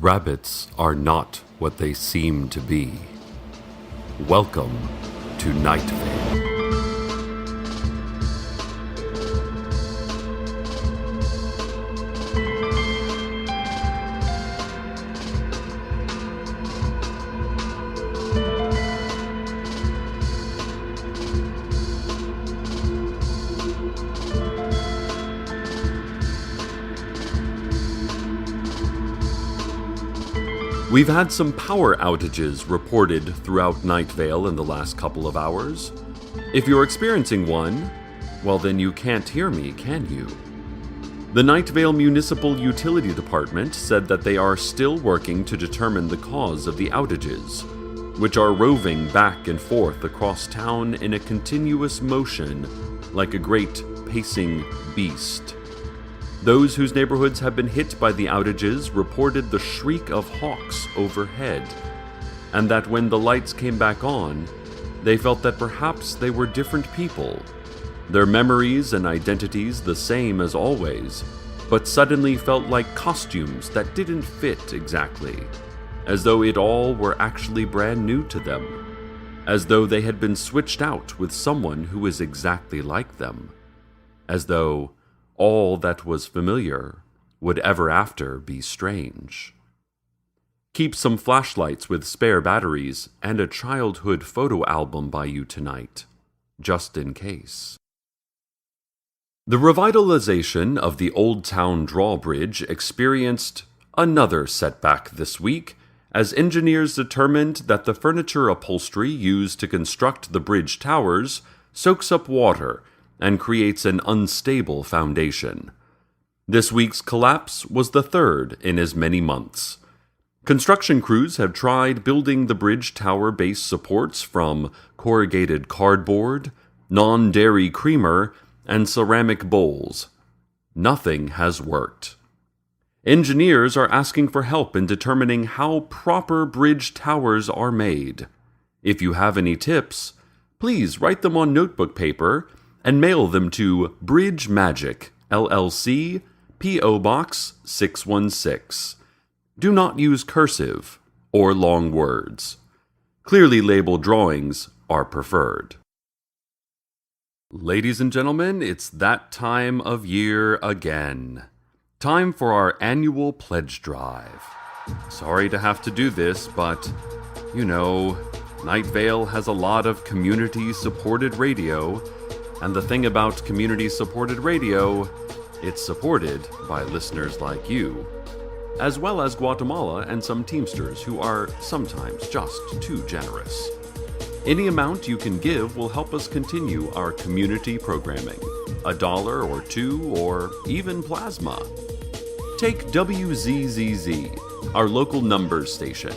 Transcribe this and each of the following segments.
Rabbits are not what they seem to be. Welcome to Night Vale. We've had some power outages reported throughout Night Vale in the last couple of hours. If you're experiencing one, well, then you can't hear me, can you? The Night Vale Municipal Utility Department said that they are still working to determine the cause of the outages, which are roving back and forth across town in a continuous motion like a great pacing beast. Those whose neighborhoods have been hit by the outages reported the shriek of hawks overhead, and that when the lights came back on, they felt that perhaps they were different people, their memories and identities the same as always, but suddenly felt like costumes that didn't fit exactly, as though it all were actually brand new to them, as though they had been switched out with someone who was exactly like them, as though all that was familiar would ever after be strange. Keep some flashlights with spare batteries and a childhood photo album by you tonight, just in case. The revitalization of the Old Town Drawbridge experienced another setback this week as engineers determined that the furniture upholstery used to construct the bridge towers soaks up water and creates an unstable foundation. This week's collapse was the third in as many months. Construction crews have tried building the bridge tower base supports from corrugated cardboard, non dairy creamer, and ceramic bowls. Nothing has worked. Engineers are asking for help in determining how proper bridge towers are made. If you have any tips, please write them on notebook paper and mail them to Bridge Magic, LLC, P.O. Box 616. Do not use cursive or long words. Clearly labeled drawings are preferred. Ladies and gentlemen, it's that time of year again. Time for our annual pledge drive. Sorry to have to do this, but you know, Night Vale has a lot of community supported radio and the thing about community supported radio, it's supported by listeners like you, as well as Guatemala and some Teamsters who are sometimes just too generous. Any amount you can give will help us continue our community programming a dollar or two, or even plasma. Take WZZZ, our local numbers station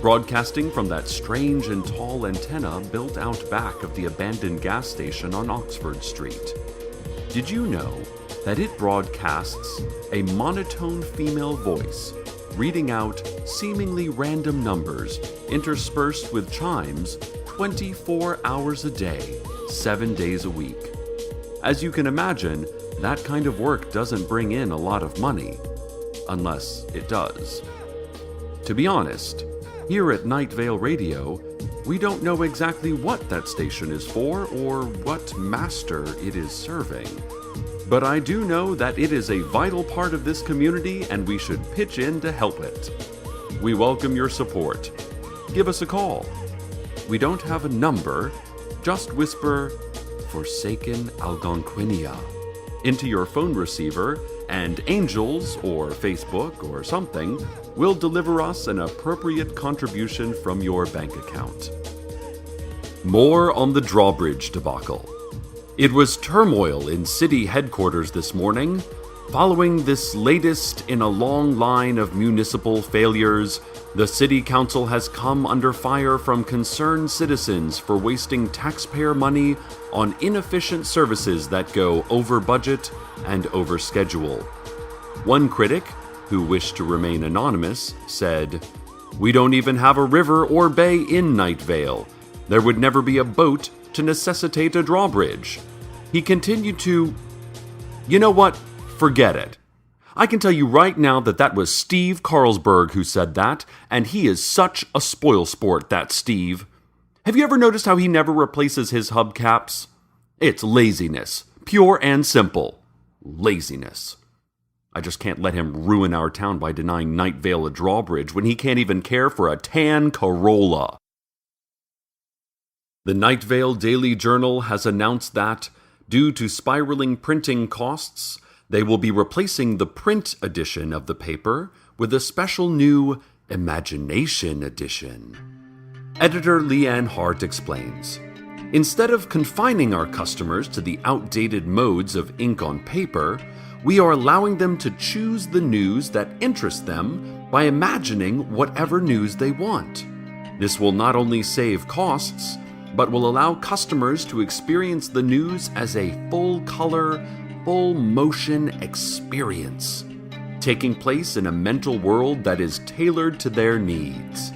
broadcasting from that strange and tall antenna built out back of the abandoned gas station on Oxford Street. Did you know that it broadcasts a monotone female voice reading out seemingly random numbers interspersed with chimes 24 hours a day, 7 days a week? As you can imagine, that kind of work doesn't bring in a lot of money, unless it does. To be honest, here at Night Vale Radio, we don't know exactly what that station is for or what master it is serving. But I do know that it is a vital part of this community and we should pitch in to help it. We welcome your support. Give us a call. We don't have a number, just whisper Forsaken Algonquinia into your phone receiver, and Angels or Facebook or something will deliver us an appropriate contribution from your bank account. More on the drawbridge debacle. It was turmoil in city headquarters this morning. Following this latest in a long line of municipal failures, the City Council has come under fire from concerned citizens for wasting taxpayer money on inefficient services that go over budget and over schedule. One critic, who wished to remain anonymous, said, We don't even have a river or bay in Night Vale. There would never be a boat to necessitate a drawbridge. He continued to, You know what? Forget it. I can tell you right now that that was Steve Carlsberg who said that, and he is such a spoil sport, that Steve. Have you ever noticed how he never replaces his hubcaps? It's laziness, pure and simple. Laziness. I just can't let him ruin our town by denying Night Vale a drawbridge when he can't even care for a tan Corolla. The Night Vale Daily Journal has announced that, due to spiraling printing costs, they will be replacing the print edition of the paper with a special new Imagination Edition. Editor Leanne Hart explains Instead of confining our customers to the outdated modes of ink on paper, we are allowing them to choose the news that interests them by imagining whatever news they want. This will not only save costs, but will allow customers to experience the news as a full color, full motion experience, taking place in a mental world that is tailored to their needs.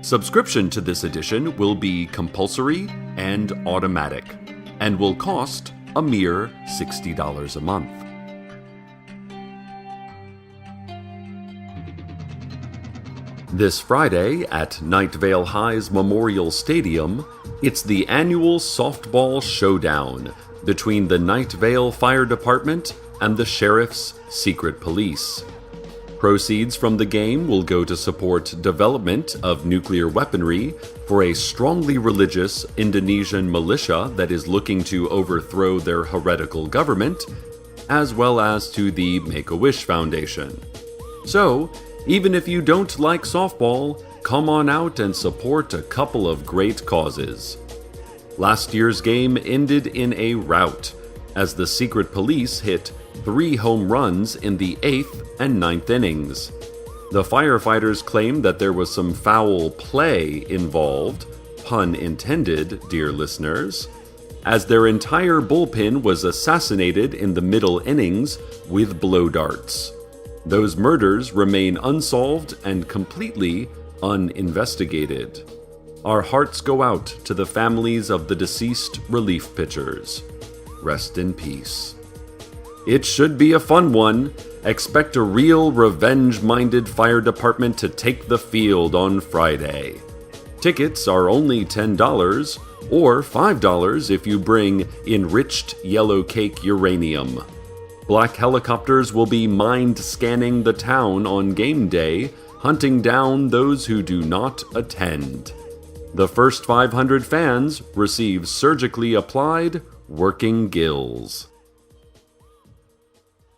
Subscription to this edition will be compulsory and automatic, and will cost a mere $60 a month. This Friday at Night Vale High's Memorial Stadium, it's the annual softball showdown between the Night Vale Fire Department and the Sheriff's Secret Police. Proceeds from the game will go to support development of nuclear weaponry for a strongly religious Indonesian militia that is looking to overthrow their heretical government, as well as to the Make a Wish Foundation. So, even if you don't like softball, come on out and support a couple of great causes. Last year's game ended in a rout as the Secret Police hit three home runs in the eighth and ninth innings. The firefighters claimed that there was some foul play involved, pun intended, dear listeners, as their entire bullpen was assassinated in the middle innings with blow darts. Those murders remain unsolved and completely uninvestigated. Our hearts go out to the families of the deceased relief pitchers. Rest in peace. It should be a fun one. Expect a real revenge minded fire department to take the field on Friday. Tickets are only $10 or $5 if you bring enriched yellow cake uranium. Black helicopters will be mind scanning the town on game day, hunting down those who do not attend. The first 500 fans receive surgically applied working gills.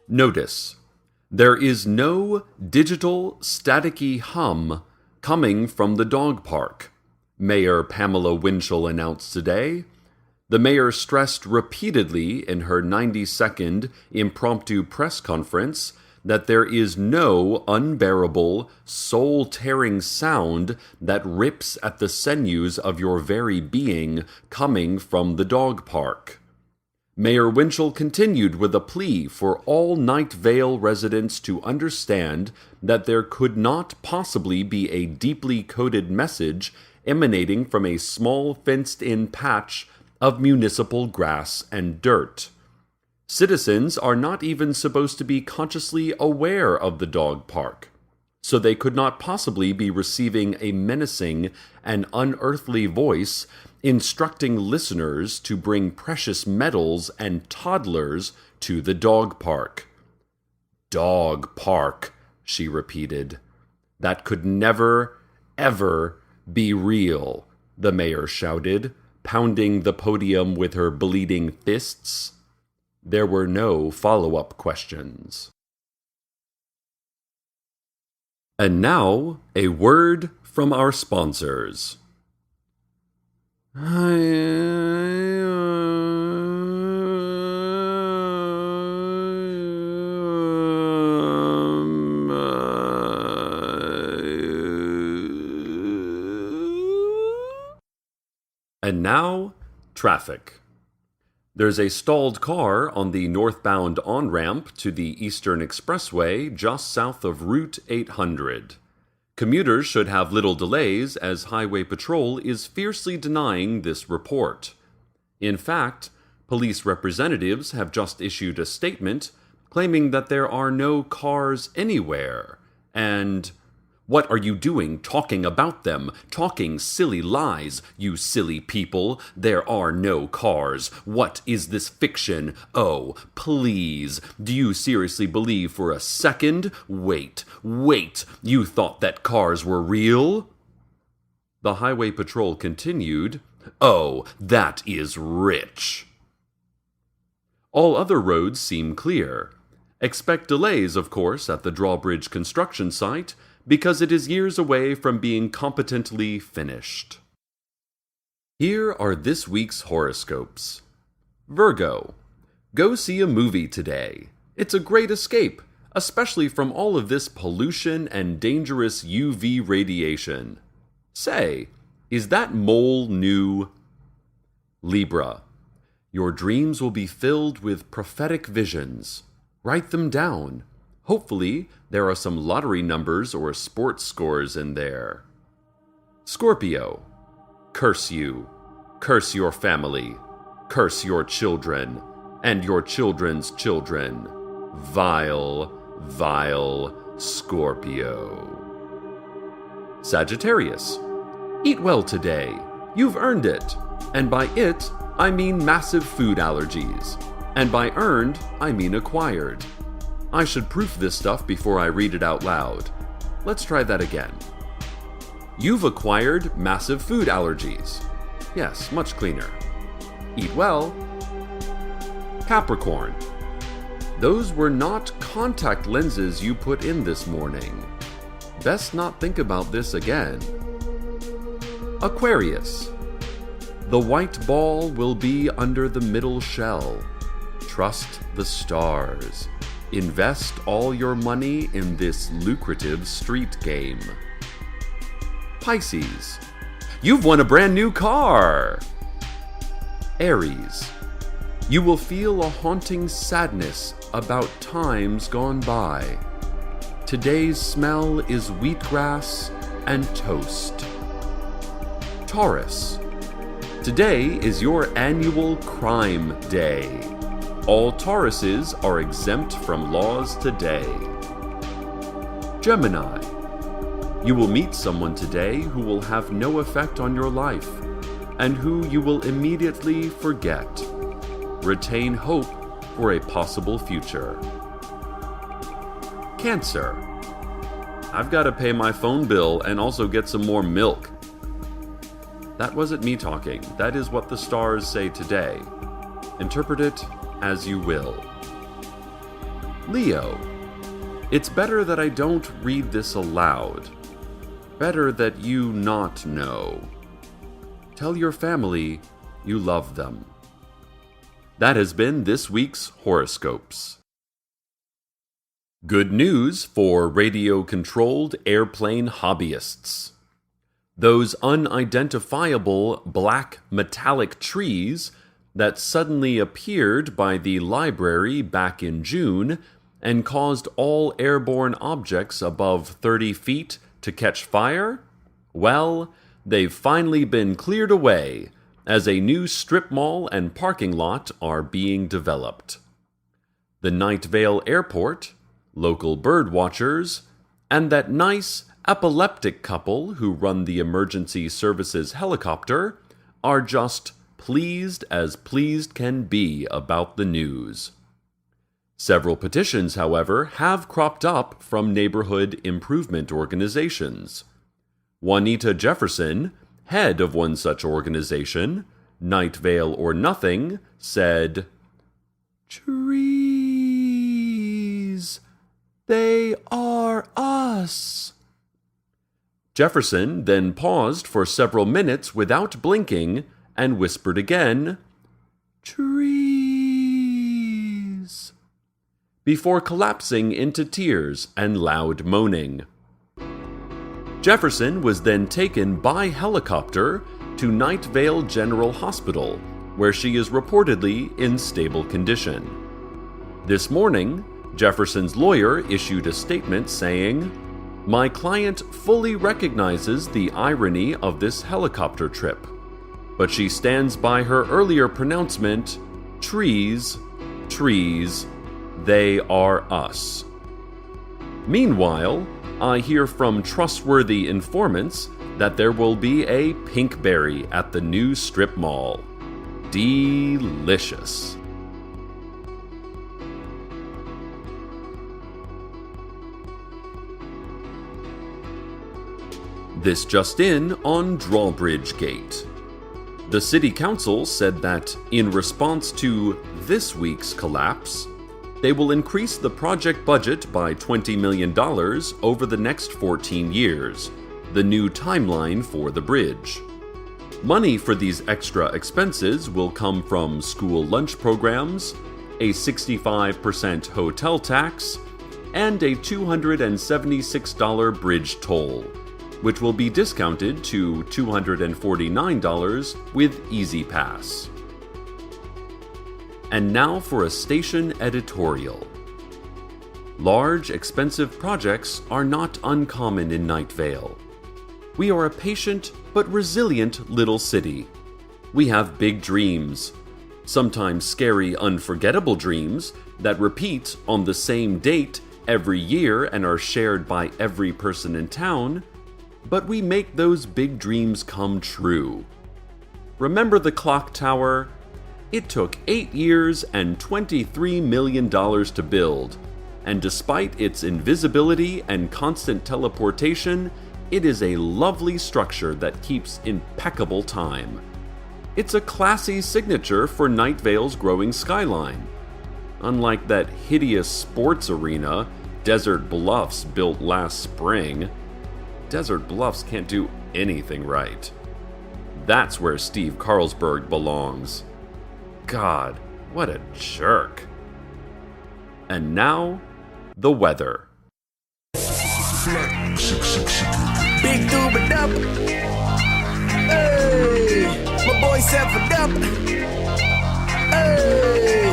Notice there is no digital staticky hum coming from the dog park. Mayor Pamela Winchell announced today the mayor stressed repeatedly in her 90 second impromptu press conference that there is no unbearable, soul tearing sound that rips at the sinews of your very being coming from the dog park. Mayor Winchell continued with a plea for all Night Vale residents to understand that there could not possibly be a deeply coded message emanating from a small fenced in patch of municipal grass and dirt. Citizens are not even supposed to be consciously aware of the dog park, so they could not possibly be receiving a menacing and unearthly voice instructing listeners to bring precious metals and toddlers to the dog park. Dog park, she repeated. That could never, ever be real, the mayor shouted pounding the podium with her bleeding fists. There were no follow up questions. And now, a word from our sponsors. And now, traffic. There's a stalled car on the northbound on ramp to the Eastern Expressway just south of Route 800. Commuters should have little delays as Highway Patrol is fiercely denying this report. In fact, police representatives have just issued a statement claiming that there are no cars anywhere. And what are you doing talking about them? Talking silly lies, you silly people. There are no cars. What is this fiction? Oh, please. Do you seriously believe for a second? Wait, wait. You thought that cars were real? The Highway Patrol continued. Oh, that is rich. All other roads seem clear. Expect delays, of course, at the drawbridge construction site because it is years away from being competently finished. Here are this week's horoscopes Virgo, go see a movie today. It's a great escape, especially from all of this pollution and dangerous UV radiation. Say, is that mole new? Libra, your dreams will be filled with prophetic visions. Write them down. Hopefully, there are some lottery numbers or sports scores in there. Scorpio, curse you, curse your family, curse your children, and your children's children. Vile, vile Scorpio. Sagittarius, eat well today. You've earned it. And by it, I mean massive food allergies. And by earned, I mean acquired. I should proof this stuff before I read it out loud. Let's try that again. You've acquired massive food allergies. Yes, much cleaner. Eat well. Capricorn. Those were not contact lenses you put in this morning. Best not think about this again. Aquarius. The white ball will be under the middle shell. Trust the stars. Invest all your money in this lucrative street game. Pisces. You've won a brand new car! Aries. You will feel a haunting sadness about times gone by. Today's smell is wheatgrass and toast. Taurus. Today is your annual crime day. All Tauruses are exempt from laws today. Gemini. You will meet someone today who will have no effect on your life and who you will immediately forget. Retain hope for a possible future. Cancer. I've got to pay my phone bill and also get some more milk. That wasn't me talking. That is what the stars say today. Interpret it as you will. Leo, it's better that I don't read this aloud. Better that you not know. Tell your family you love them. That has been this week's horoscopes. Good news for radio controlled airplane hobbyists. Those unidentifiable black metallic trees that suddenly appeared by the library back in June and caused all airborne objects above 30 feet to catch fire? Well, they've finally been cleared away as a new strip mall and parking lot are being developed. The Night Vale Airport, local bird watchers, and that nice epileptic couple who run the emergency services helicopter are just pleased as pleased can be about the news. Several petitions, however, have cropped up from neighborhood improvement organizations. Juanita Jefferson, head of one such organization, Night Vale or Nothing, said, Trees, they are us. Jefferson then paused for several minutes without blinking and whispered again, Trees, before collapsing into tears and loud moaning. Jefferson was then taken by helicopter to Night Vale General Hospital, where she is reportedly in stable condition. This morning, Jefferson's lawyer issued a statement saying, My client fully recognizes the irony of this helicopter trip but she stands by her earlier pronouncement trees, trees, They are us. Meanwhile, I hear from trustworthy informants that there will be a pinkberry at the new strip mall. Delicious. This just in on Drawbridge Gate. The City Council said that, in response to this week's collapse, they will increase the project budget by $20 million over the next 14 years, the new timeline for the bridge. Money for these extra expenses will come from school lunch programs, a 65% hotel tax, and a $276 bridge toll, which will be discounted to $249 with Easy Pass. And now for a station editorial. Large, expensive projects are not uncommon in Night Vale. We are a patient but resilient little city. We have big dreams, sometimes scary, unforgettable dreams that repeat on the same date every year and are shared by every person in town, but we make those big dreams come true. Remember the clock tower? It took 8 years and $23 million to build, and despite its invisibility and constant teleportation, it is a lovely structure that keeps impeccable time. It's a classy signature for Night Vale's growing skyline. Unlike that hideous sports arena, Desert Bluffs, built last spring, Desert Bluffs can't do anything right. That's where Steve Carlsberg belongs. God, what a jerk. And now, the weather. Big. Hey, my boy. Hey,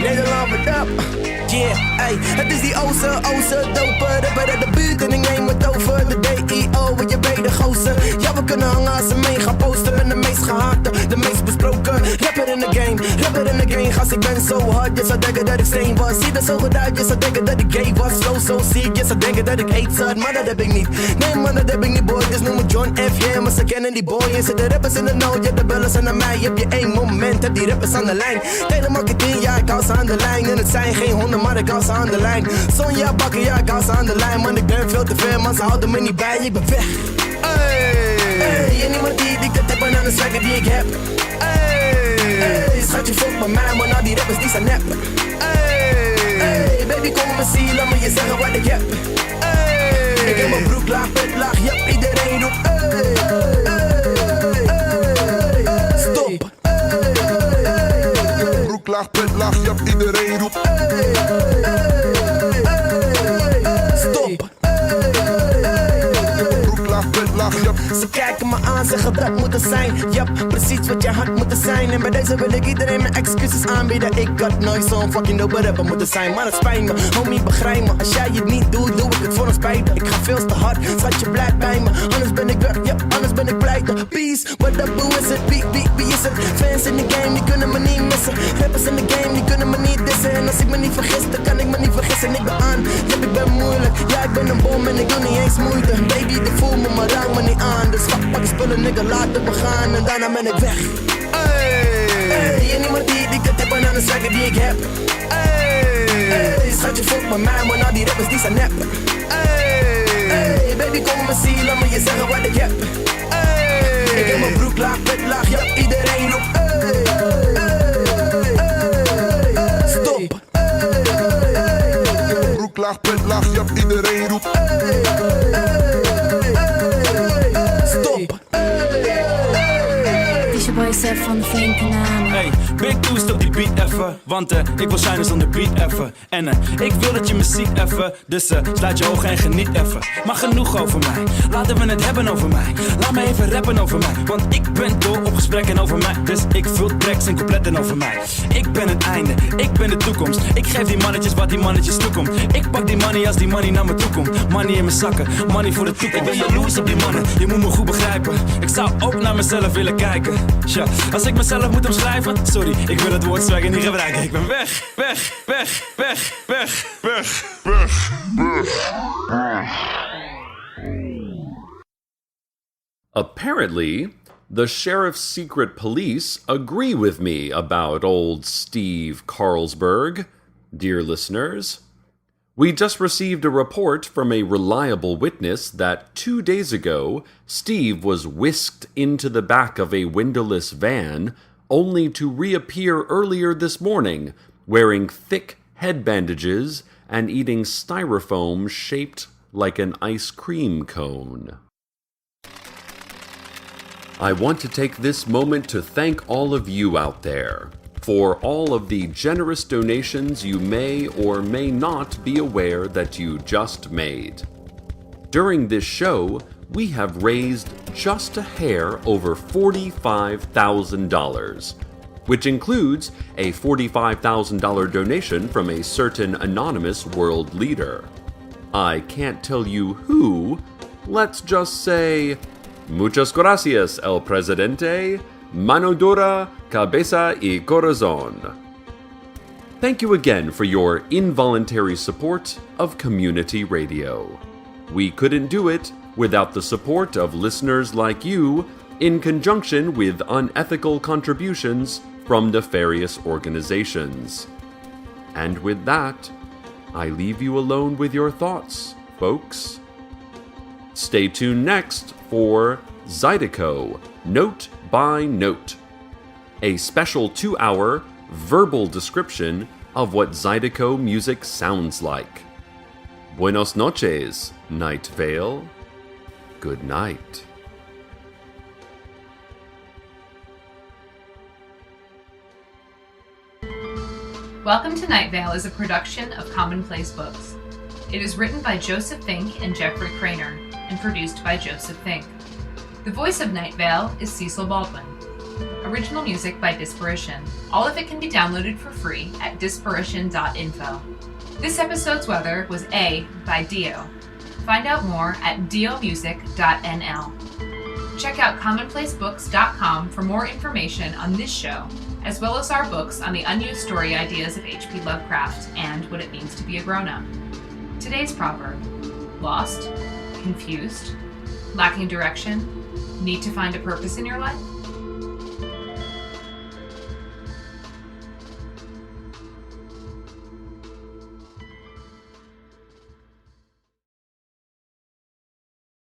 Nederland wat up. Yeah, hey, het is die Oze, Oze, doper, rapper uit de buurt en ik neem het over. De DIO, wat je de gozer. Ja, we kunnen hangen als ze mee gaan posten. Ben de meest gehaakte, de meest besproken. Rapper in de game, rapper in de game. Gast, ik ben zo hard, je zou denken dat ik steen was. Zie er zo goed uit, je zou denken dat ik gay was. Flow zo ziek, je zou denken dat ik hate zat. Maar dat heb ik niet, nee man, dat heb ik niet boy. Dus noem me John F, yeah, maar ze kennen die boy. En zitten rappers in de nood, ja, de bellen zijn naar mij. Heb je één moment, heb die rappers aan de lijn. Telemarketing, ja, ik hou ze aan de lijn. En het zijn geen honden, maar ik hou ze aan de lijn. Sonja bakken, ja, ik hou ze aan de lijn. Man, ik ben veel te ver, man, ze houden me niet bij, ik ben weg. Hey, hey, en niemand die die dat hebben aan de swagger die ik heb. Hey, hey schatje, fuck met mij, man, al die rappers die zijn nep. Hey, hey, baby, kom me zien, laat me je zeggen wat ik heb. Hey, ik heb mijn broek laag, pet laag, yep, iedereen roept. Hey, hey, Broek laag, pet laag, ja, iedereen roept. Stop. Kijken me aan, zeggen dat moet het zijn. Yep, precies wat je had moeten zijn. En bij deze wil ik iedereen mijn excuses aanbieden. Ik had nooit zo'n fucking dope rapper moeten zijn. Maar het spijt me, homie, begrijp me. Als jij het niet doet, doe ik het voor een spijt. Ik ga veel te hard, schat je blijft bij me. Anders ben ik weg, yep, anders ben ik pleiten. Peace, what up, hoe is het? Wie, wie, wie is het? Fans in de game, die kunnen me niet missen. Rappers in de game, die kunnen me niet En als ik me niet vergis, dan kan ik me niet vergissen. Ik ben aan, yep, ik ben moeilijk. Ja, ik ben een bom en ik doe niet eens moeite. Baby, de voel me, maar raak me niet aan. Dus fuck, pak je spullen, nigga, laat het me gaan. En daarna ben ik weg. Hey, Hey, en niemand die, die kan tippen aan de die ik heb. hey, Hey, schatje, fuck met mij, man, al die rappers die zijn nep. hey, Hey, baby, kom me zien, laat me je zeggen wat ik heb. Ik heb mijn broek laag, pet laag, ja, iedereen roept. Hey, hey, hey, stop. Broek laag, pet laag, ja, iedereen roept. Stop. Sef van de. Hey, Big Two stop die beat even. Want eh, ik wil shinen zonder beat even. En eh, ik wil dat je me ziet even. Dus eh, sluit je ogen en geniet even. Maar genoeg over mij. Laten we het hebben over mij. Laat me even rappen over mij. Want ik ben dol op gesprekken over mij. Dus ik vul tracks en coupletten over mij. Ik ben het einde, ik ben de toekomst. Ik geef die mannetjes wat die mannetjes toekomt. Ik pak die money als die money naar me toe komt. Money in mijn zakken, money voor de toekomst. Ik ben jaloers op die mannen, je moet me goed begrijpen. Ik zou ook naar mezelf willen kijken. Als ik mezelf moet omschrijven, sorry, ik wil het woord niet gebruiken. Ik ben weg, weg, weg, weg, weg, weg, weg, weg. Apparently, the sheriff's secret police agree with me about old Steve Carlsberg. Dear listeners, we just received a report from a reliable witness that two days ago, Steve was whisked into the back of a windowless van only to reappear earlier this morning wearing thick head bandages and eating styrofoam shaped like an ice cream cone. I want to take this moment to thank all of you out there for all of the generous donations you may or may not be aware that you just made. During this show, we have raised just a hair over $45,000, which includes a $45,000 donation from a certain anonymous world leader. I can't tell you who, let's just say Muchas gracias, el presidente. Mano dura, cabeza y corazón. Thank you again for your involuntary support of community radio. We couldn't do it without the support of listeners like you, in conjunction with unethical contributions from nefarious organizations. And with that, I leave you alone with your thoughts, folks. Stay tuned next for Zydeco Note by Note, a special two hour verbal description of what Zydeco music sounds like. Buenos noches, Night Vale. Good night. Welcome to Night Vale is a production of Commonplace Books. It is written by Joseph Fink and Jeffrey Craner and produced by Joseph Fink. The voice of Night Vale is Cecil Baldwin. Original music by Disparition. All of it can be downloaded for free at disparition.info. This episode's weather was A by Dio. Find out more at diomusic.nl. Check out commonplacebooks.com for more information on this show, as well as our books on the unused story ideas of H.P. Lovecraft and what it means to be a grown up. Today's proverb Lost? Confused? Lacking direction? Need to find a purpose in your life?